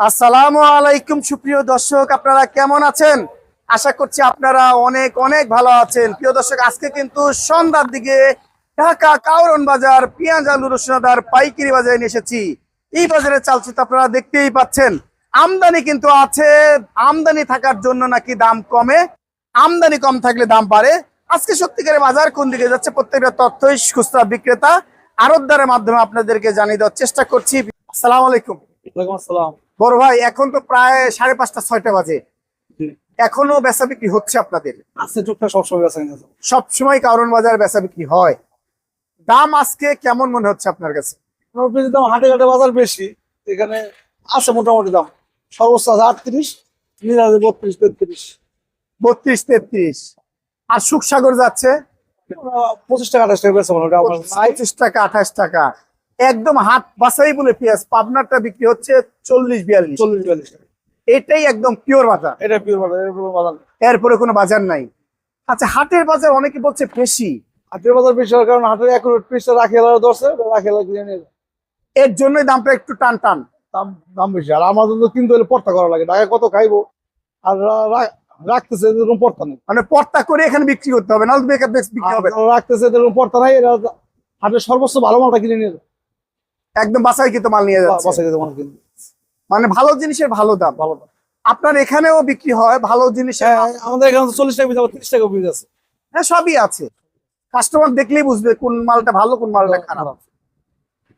আসসালামু আলাইকুম, সুপ্রিয় দর্শক, আপনারা কেমন আছেন? আশা করছি আপনারা অনেক অনেক ভালো আছেন। প্রিয় দর্শক, আজকে কিন্তু সন্ধ্যার দিকে ঢাকা কাউরন বাজার পেঁয়াজ, আলু রসুনাদার পাইকারি বাজারে নিয়ে এসেছি। এই বাজারে চালচিত্র আপনারা দেখতেই পাচ্ছেন। আমদানি কিন্তু আছে। আমদানি থাকার জন্য নাকি দাম কমে। আমদানি কম থাকলে দাম বাড়ে। আজকে সত্যিকারের বাজার কোন দিকে যাচ্ছে প্রত্যেকটা তথ্যই খুচরা বিক্রেতা আরবদারের মাধ্যমে আপনাদেরকে জানিয়ে দেওয়ার চেষ্টা করছি। আসসালামু আলাইকুম। আসসালাম। বড় ভাই এখন তো প্রায় সাড়ে পাঁচটা ছয়টা বাজে। এখনও বেচা বিক্রি হচ্ছে আপনাদের। আছে সবসময় বেচা কারণ বাজার বেচা বিক্রি হয়। দাম আজকে কেমন মনে হচ্ছে আপনার কাছে? দাম হাটে ঘাটে বাজার বেশি এখানে আছে মোটামুটি দাম। সর্বোচ্চ আছে আটত্রিশ বত্রিশ তেত্রিশ। বত্রিশ তেত্রিশ। আর সুখসাগর যাচ্ছে? পঁচিশ টাকা আঠাশ টাকা বেচা পঁচিশ টাকা আঠাশ টাকা। একদম হাত বাসাই বলে পেঁয়াজ পাবনারটা বিক্রি হচ্ছে চল্লিশ বিয়াল্লিশ। চল্লিশ বিয়াল্লিশ টাকা। এটাই একদম পিওর বাজার। এটা পিওর বাজার না। এরপরে কোনো বাজার নাই। আচ্ছা হাটের বাজার অনেকে বলছে বেশি। হাটের বাজার বেশি হওয়ার কারণে হাটের এক পিসটা রাখি এলাকা ধরছে রাখি। এর জন্যই দামটা একটু টান টান। দাম দাম বেশি। আর আমার জন্য কিনতে হলে পর্তা করা লাগে। ঢাকায় কত খাইবো? আর রাখতেছে এরকম পর্তা নেই। মানে পর্তা করে এখানে বিক্রি করতে হবে নাহলে বেকার বিক্রি হবে। না। রাখতেছে এরকম পর্তা নাই এরা হাটের সর্বোচ্চ ভালো মালটা কিনে নিয়ে। একদম বাসাই কিন্তু মাল নিয়ে যাচ্ছে। বাসায় যেতে মনে কিনতে মানে ভালো জিনিসের ভালো দাম। ভালো দাম। আপনার এখানেও বিক্রি হয় ভালো জিনিসের হ্যাঁ আমাদের এখানে চল্লিশ টাকা পিস আবার তিরিশ টাকা পিস আছে। হ্যাঁ সবই আছে। কাস্টমার দেখলেই বুঝবে কোন মালটা ভালো কোন মালটা খারাপ।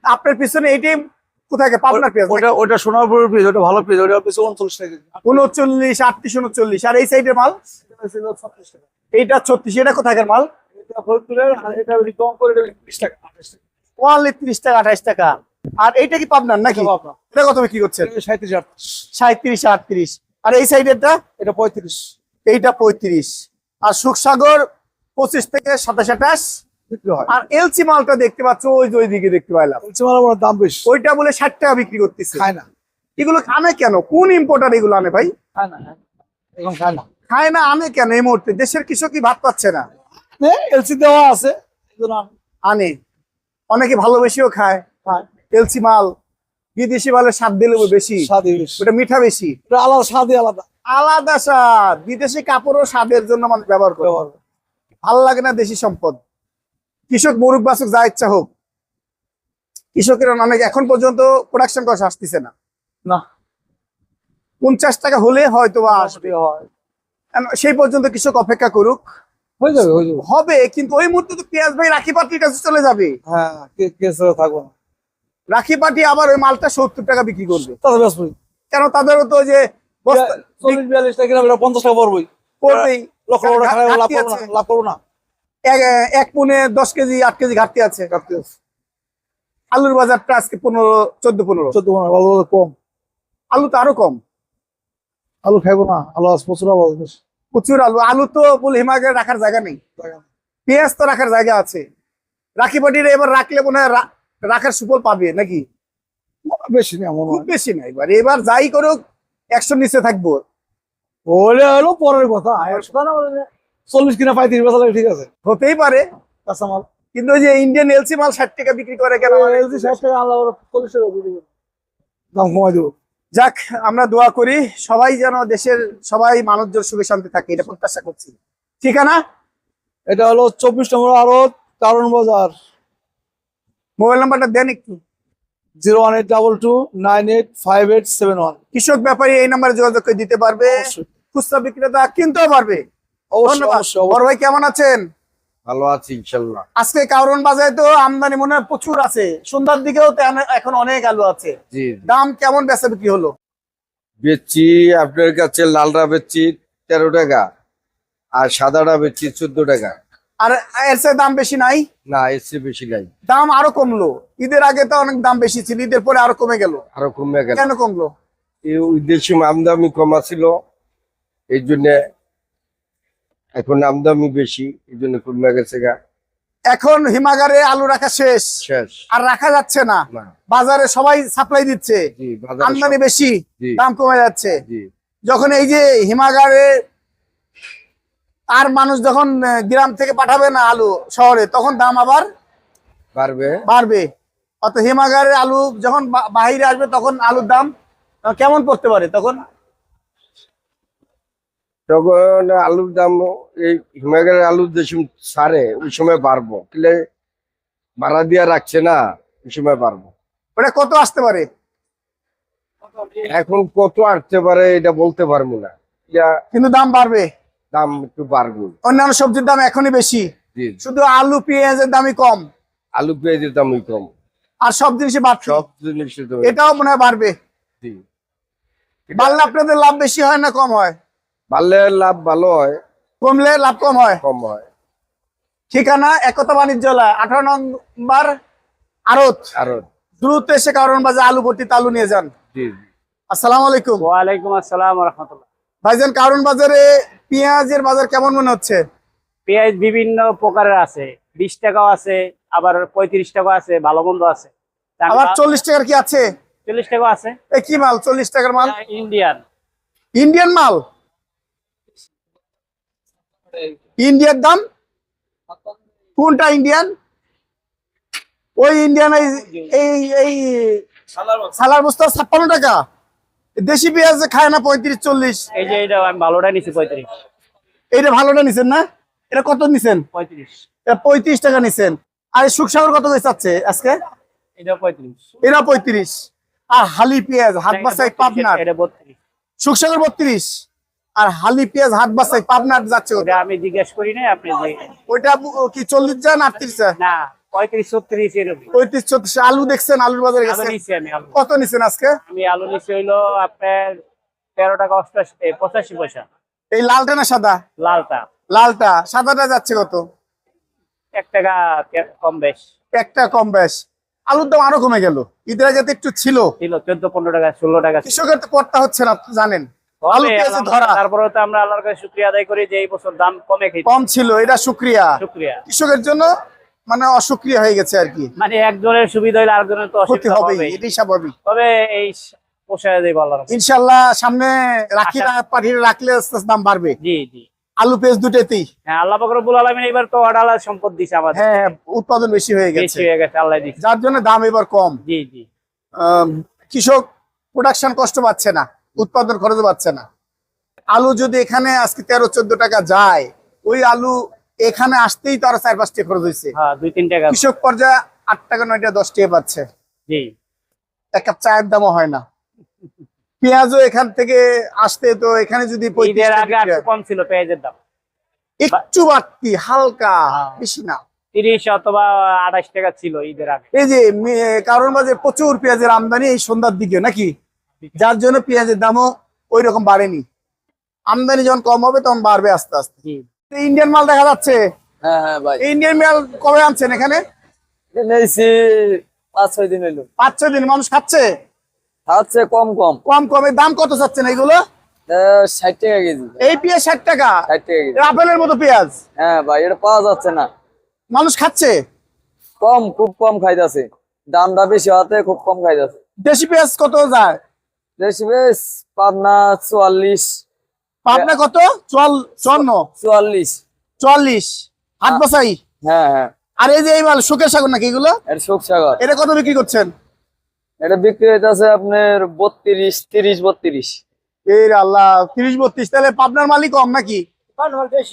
আপনার পিছনে এইটাই কোথায়? পাবনার পেঁয়াজ ওটা ওটা সোনারপুরের পিস ওটা ভালো পিস ওটা পিস উনচল্লিশ টাকা। উনচল্লিশ আটত্রিশ উনচল্লিশ। আর এই সাইডের মাল? এটা ছিল 36 টাকা। এইটা ছত্রিশ এটা কোথাকার মাল? এটা ফরিদপুরের, আর এটা কম করে 20 টাকা, 28 টাকা। ওয়ানলি ত্রিশ টাকা আঠাইশ টাকা। আর এইটা কি পাবনার নাকি? এটা। কত বিক্রি করছেন? এটা 37, 38 সাঁত্রিশ আটত্রিশ। আর এই সাইডেরটা? এটা পঁয়ত্রিশ। এইটা পঁয়ত্রিশ। আর সুখসাগর পঁচিশ থেকে সাতাশ আঠাশ। বিক্রি হয়। আর এলসি মালটা দেখতে পাচ্ছ ওই যে ওই দিকে দেখতে পাইলাম। বলছি মালা বড় দাম বেশি। ওইটা বলে ষাট টাকা বিক্রি করতেছে। খায় না। এগুলো আনে কেন? কোন ইম্পোর্টার এগুলো আনে ভাই? খায় না খায় না। খায় না। খায় না আনে কেন এই মুহূর্তে? দেশের কৃষকই ভাত পাচ্ছে না। এলসি দেওয়া আছে। আনে। অনেকে ভালোবেসেও খায়। এলসি মাল বিদেশি মালের স্বাদ দিলে বেশি। ওটা মিঠা বেশি। আলাদা স্বাদই আলাদা। আলাদা স্বাদ। বিদেশি কাপড়ও স্বাদের জন্য মানুষ ব্যবহার করে। ভালো লাগে না দেশি সম্পদ। কৃষক মরুক বাসুক যা ইচ্ছা হোক। কৃষকের অনেক এখন পর্যন্ত প্রোডাকশন কষ্ট আসতেছে না। না। পঞ্চাশ টাকা হলে হয়তো আসবে। হয়। সেই পর্যন্ত কৃষক অপেক্ষা করুক। হয়ে যাবে হয়ে যাবে। হবে কিন্তু ওই মুহূর্তে তো পেঁয়াজ ভাই রাখি পাটির কাছে চলে যাবে। হ্যাঁ থাকব না। রাখি পাটি আবার ওই মালটা সত্তর টাকা বিক্রি করবে। ব্যস্ত কেন তাদেরও তো যে চল্লিশ বিয়াল্লিশ টাকা পঞ্চাশ টাকা পড়বই। করবেই। লক্ষ লক্ষ লাভ করব না লাভ করব না। এক- পুনে দশ কেজি আট কেজি ঘাটতি আছে। ঘাটতি আছে। আলুর বাজারটা আজকে পনেরো চোদ্দ পনেরো। চোদ্দ পনেরো ভালো কম। আলু তো আরও কম। আলু খাইবো না আলু আজ প্রচুর আলু। প্রচুর আলু। আলু তো বলে হিমাগারে রাখার জায়গা নেই। পেঁয়াজ তো রাখার জায়গা আছে। রাখি পাটির এবার রাখলে মনে হয় রাখার সুফল পাবে নাকি? বেশি না মনে খুব বেশি না এবার। এবার যাই করুক একশো নিচে থাকব। ওলে হলো পরের কথা। চল্লিশ কিনা পঁয়ত্রিশ লাগে ঠিক আছে। হতেই পারে। কাঁচামাল। কিন্তু ওই যে ইন্ডিয়ান এলসি মাল ষাট টাকা বিক্রি করে কেন? এলসি ষাট টাকা ওরা চল্লিশ টাকা দাম কমাই দেবো। যাক আমরা দোয়া করি সবাই যেন দেশের সবাই মানুষজন সুখে শান্তি থাকে এটা প্রত্যাশা করছি। ঠিকানা? এটা হলো চব্বিশ নম্বর আড়ত কারণ বাজার। মোবাইল নাম্বারটা দেন একটু। Zero one eight double two nine eight five eight seven one. কৃষক ব্যাপারী এই নাম্বারে যোগাযোগ করে দিতে পারবে। খুচরা বিক্রেতা কিনতেও পারবে। অবশ্যই ধন্যবাদ। বড় ভাই কেমন আছেন? ভালো আছি ইনশাল্লাহ। আজকে কারণ বাজারে তো আমদানি মনে হয় প্রচুর আছে। সন্ধ্যার দিকেও এখন অনেক আলু আছে। দাম কেমন বেচা বিক্রি হলো? বেচছি আপনার কাছে লালরা বেচছি তেরো টাকা আর সাদাটা বেচছি চোদ্দ টাকা। আর এর চেয়ে দাম বেশি নাই? না এর চেয়ে বেশি নাই। দাম আরও কমলো। ঈদের আগে তো অনেক দাম বেশি ছিল ঈদের পরে আরও কমে গেল। আরও কমে গেল। কেন কমলো? এই উদ্দেশ্যে আমদামি কমা ছিল এই জন্য এখন আমদামি বেশি এই জন্য কমে গেছে গা। এখন হিমাগারে আলু রাখা শেষ। শেষ। আর রাখা যাচ্ছে না। বাজারে সবাই সাপ্লাই দিচ্ছে। আমদানি বেশি দাম কমে যাচ্ছে। যখন এই যে হিমাগারে আর মানুষ যখন গ্রাম থেকে পাঠাবে না আলু শহরে তখন দাম আবার পারবে বাড়বে। অত হিমাগারের আলু যখন বাহিরে আসবে তখন আলুর দাম কেমন পড়তে পারে? তখন তখন আলুর দাম এই হিমাগারের আলুর যে ছাড়ে ওই সময় বাড়বো। কিলে ভাড়া দিয়া রাখছে না ওই সময় বাড়বো। ওটা কত আসতে পারে? এখন কত আসতে পারে এটা বলতে পারব না। কিন্তু দাম বাড়বে। দাম একটু বাড়বে। অন্যান্য সবজির দাম এখনই বেশি। শুধু আলু পেঁয়াজের দামই কম। আলু পেঁয়াজের দামই কম। আর সব জিনিসই বাড়ছে সব এটাও মনে হয় বাড়বে। বাড়লে আপনাদের লাভ বেশি হয় না কম হয়? বাড়লে লাভ ভালো হয়। কমলে লাভ কম হয়। কম হয়। ঠিকানা একতা বাণিজ্যালয় আঠারো নম্বর আড়ত। আরও দ্রুত এসে কারণ বাজার আলু ভর্তি তালু নিয়ে যান। জি আসসালামু আলাইকুম। ওয়ালাইকুম আসসালাম রহমতুল্লাহ ভাইজান কারণ বাজারে পেঁয়াজের বাজার কেমন মনে হচ্ছে? পেঁয়াজ বিভিন্ন প্রকারের আছে। বিশ টাকাও আছে আবার পঁয়ত্রিশ টাকা আছে ভালো মন্দ আছে। আবার চল্লিশ টাকার কি আছে? চল্লিশ টাকা আছে। এ কি মাল? চল্লিশ টাকার মাল? ইন্ডিয়ান। ইন্ডিয়ান মাল? ইন্ডিয়ার দাম? কোনটা ইন্ডিয়ান ওই ইন্ডিয়ান এই সালার বস্তা ছাপ্পান্ন টাকা। দেশি পেঁয়াজ খায় না পঁয়ত্রিশ চল্লিশ। এই যে এটা আমি ভালোটা নিছি পঁয়ত্রিশ। এইটা ভালোটা নিছেন না? এটা কত নিছেন? পঁয়ত্রিশ। এটা পঁয়ত্রিশ টাকা নিছেন। আর এই সুখসাগর কত করে চাচ্ছে আজকে? এটা পঁয়ত্রিশ। এরা পঁয়ত্রিশ। আর হালি পেঁয়াজ হাত বাসাই পাবনার। এটা বত্রিশ। আর হালি পেঁয়াজ হাত বাসাই পাবনার যাচ্ছে ওটা। আমি জিজ্ঞেস করি না আপনি ওইটা কি চল্লিশ যান আটত্রিশ না পঁয়ত্রিশ ছত্রিশ এরকম। পঁয়ত্রিশ আলু দেখছেন আলুর বাজারে কত নিছেন আজকে? আমি আলু নিছি হইল আপনার তেরো টাকা অষ্টাশি পঁচাশি পয়সা। এই লালটা না সাদা? লালটা। লালটা। সাদাটা যাচ্ছে কত? এক টাকা কম বেশ। কম বেশ। আলুর দাম আরও কমে গেল। ঈদের আগে তো একটু ছিল। ছিল চোদ্দ পনেরো টাকা ষোলো টাকা। কৃষকের তো পড়তা হচ্ছে না জানেন। আলু হবে, ধরা। তারপরেও তো আমরা আল্লাহর কাছে শুক্রিয়া আদায় করি যে এই বছর দাম কমে খেয়েছি। কম ছিল এটা শুক্রিয়া। শুক্রিয়া। কৃষকের জন্য মানে অসুক্রিয়া হয়ে গেছে আর কি। মানে একজনের সুবিধা হলে আরেকজনের তো ক্ষতি হবে হবে এটাই স্বাভাবিক। তবে এই স- পোষায় দেব আল্লাহর কাছে। ইনশাল্লাহ সামনে রাখি পাঠিয়ে রাখলে দাম বাড়বে। জি জি। আলু পেঁয়াজ দুটেতেই। হ্যাঁ আল্লাহ বকরবুল আলমিন এবার তো অডালা সম্পদ দিছে আমাদের। হ্যাঁ হ্যাঁ, উৎপাদন বেশি হয়ে গেছে। হয়ে গেছে আল্লাহ যার জন্য দাম এবার কম। জি জি। কৃষক প্রোডাকশন কষ্ট পাচ্ছে না। উৎপাদন খরচ পাচ্ছে না। আলু যদি এখানে আজকে তেরো চোদ্দ টাকা যায় ওই আলু এখানে আসতেই তো আরও চার পাঁচ টাকা খরচ হয়েছে হ্যাঁ কৃষক পর্যায়ে আট টাকা নয় টাকা দশ টাকা পাচ্ছে এক কাপ চায়ের দামও হয় না। পেঁয়াজও এখান থেকে আসতে তো এখানে যদি 35 ঈদের টাকা আগে আর বিক্রি কম ছিল পেঁয়াজের দাম। একটু বাড়তি হালকা। বেশি না। তিরিশ অথবা আঠাশ টাকা ছিল ঈদের আগে। এই যে কারণ মাঝে প্রচুর পেঁয়াজের আমদানি এই সন্ধ্যার দিকে নাকি? যার জন্য পেঁয়াজের দামও ওই রকম বাড়েনি। আমদানি যখন কম হবে তখন বাড়বে আস্তে আস্তে। ইন্ডিয়ান মাল দেখা যাচ্ছে। হ্যাঁ হ্যাঁ ইন্ডিয়ান মাল কবে আনছেন এখানে? পাঁচ ছয় দিন হইল। পাঁচ ছয় দিন মানুষ খাচ্ছে? খাচ্ছে কম কম। কম কমে। দাম কত চাচ্ছেন এগুলো ষাট টাকা কেজি। এই পেঁয়াজ ষাট টাকা। ষাট টাকা কেজি। আপেলের মতো পেঁয়াজ। হ্যাঁ ভাই এটা পাওয়া যাচ্ছে না। মানুষ খাচ্ছে? কম খুব কম খাইতেছে। দামটা বেশি হওয়াতে খুব কম খাইতেছে। দেশি পেঁয়াজ কত যায়? পাবনা চুয়াল্লিশ। পাবনা কত? হাত বাসাই হ্যাঁ। হ্যাঁ আর এই যে এই মাল সুখের সাগর নাকি এগুলো? এটা শোক সাগর। এটা কত বিক্রি করছেন? এটা বিক্রি হইতেছে আপনার আল্লাহ তিরিশ বত্রিশ। তাহলে পাবনার মালই কম নাকি?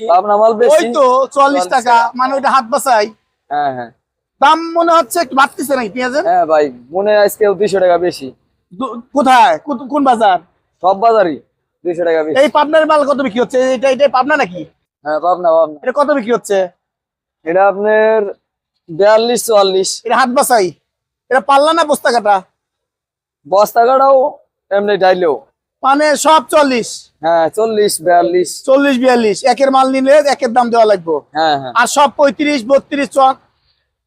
পাবনা মাল ওই তো চুয়াল্লিশ 44 টাকা। মানে হাত বাসাই হ্যাঁ হ্যাঁ। দাম মনে হচ্ছে একটু বাড়তেছে নাকি পেঁয়াজের? হ্যাঁ ভাই মনে হয় আজকে দুইশো টাকা বেশি। কোথায়? কোন- বাজার? সব বাজারই দুইশো টাকা এই পাবনার মাল কত বিক্রি হচ্ছে? এটা এটা পাবনা নাকি? হ্যাঁ পাবনা পাবনা। এটা কত বিক্রি হচ্ছে? এটা আপনার বিয়াল্লিশ চুয়াল্লিশ। এটা হাত বাসাই এটা পাল্লা না বস্তা কাটা? বস্তা কাটাও এমনি ডাইলেও। মানে সব চল্লিশ? হ্যাঁ চল্লিশ বিয়াল্লিশ। চল্লিশ বিয়াল্লিশ। একের মাল নিলে একের দাম দেওয়া লাগবে। হ্যাঁ হ্যাঁ। আর সব পঁয়ত্রিশ বত্রিশ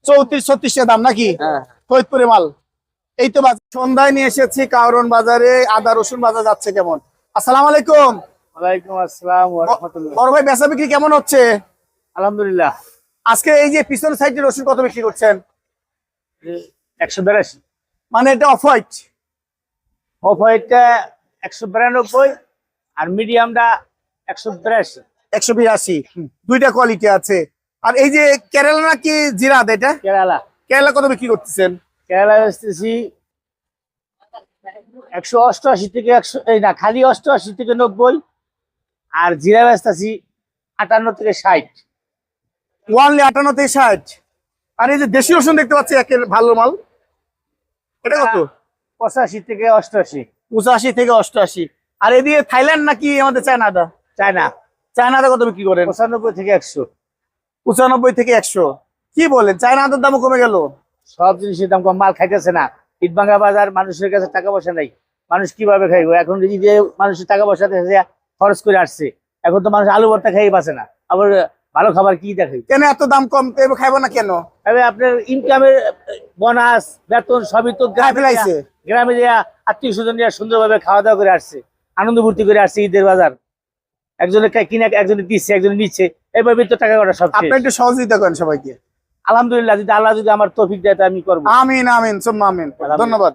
চৌত্রিশ ছত্রিশের দাম নাকি? হ্যাঁ। ফরিদপুরে মাল। এই তো সন্ধ্যায় নিয়ে এসেছি কারণ বাজারে আদা রসুন বাজার যাচ্ছে কেমন? আসসালামু আলাইকুম। ওয়ালাইকুম আসসালাম বড় ভাই বেচা বিক্রি কেমন হচ্ছে? আলহামদুলিল্লাহ। আজকে এই যে পিছন সাইডে রসুন কত বিক্রি করছেন? একশো বিরাশি। মানে এটা অফ হোয়াইট অফ হোয়াইটটা একশো বিরানব্বই আর মিডিয়ামটা একশো বিরাশি। একশো বিরাশি। দুইটা কোয়ালিটি আছে। আর এই যে কেরালা নাকি জিরাদ এটা? কেরালা। কেরালা কত বিক্রি করতেছেন? কেরালা আসতেছি একশো অষ্টআশি থেকে একশো এই না খালি অষ্টআশি থেকে নব্বই আর জিরা বেচতেছি আটান্ন থেকে ষাট। ওয়ানলি আটান্ন থেকে ষাট। আর এই যে দেশি রসুন দেখতে পাচ্ছি একের ভালো মাল। এটা কত? পঁচাশি থেকে অষ্টআশি। পঁচাশি থেকে অষ্টআশি। আর এদিকে থাইল্যান্ড নাকি আমাদের চায়নাদা চায়না। চায়নাদা কত বিক্রি করেন? পঁচানব্বই থেকে একশো। পঁচানব্বই থেকে একশো। কি বলেন চায়নাদার দামও কমে গেল? সব জিনিসের দাম কম মাল খাইতেছে না। ইটভাঙ্গা বাজার মানুষের কাছে টাকা পয়সা নাই। মানুষ কীভাবে খাইবো? এখন যদি যে মানুষের টাকা পয়সা খরচ করে আসছে। এখন তো মানুষ আলু ভর্তা খাই পাচ্ছে না। আবার ভালো খাবার কি দেখে কেন এত দাম কম? খাইবো না কেন? আপনার ইনকামের বোনাস বেতন সবই তো গ্রামে যে আত্মীয় স্বজন সুন্দরভাবে খাওয়া দাওয়া করে আসছে। আনন্দ ভর্তি করে আসছে ঈদের বাজার। একজনে কিনে একজনে দিচ্ছে একজনে নিচ্ছে। এভাবে তো টাকা কটা সব। আপনি একটু সহযোগিতা করেন সবাইকে। আলহামদুলিল্লাহ যদি আল্লাহ যদি আমার তৌফিক দেয় তা আমি করব। আমিন আমিন সুম্মা আমিন। ধন্যবাদ।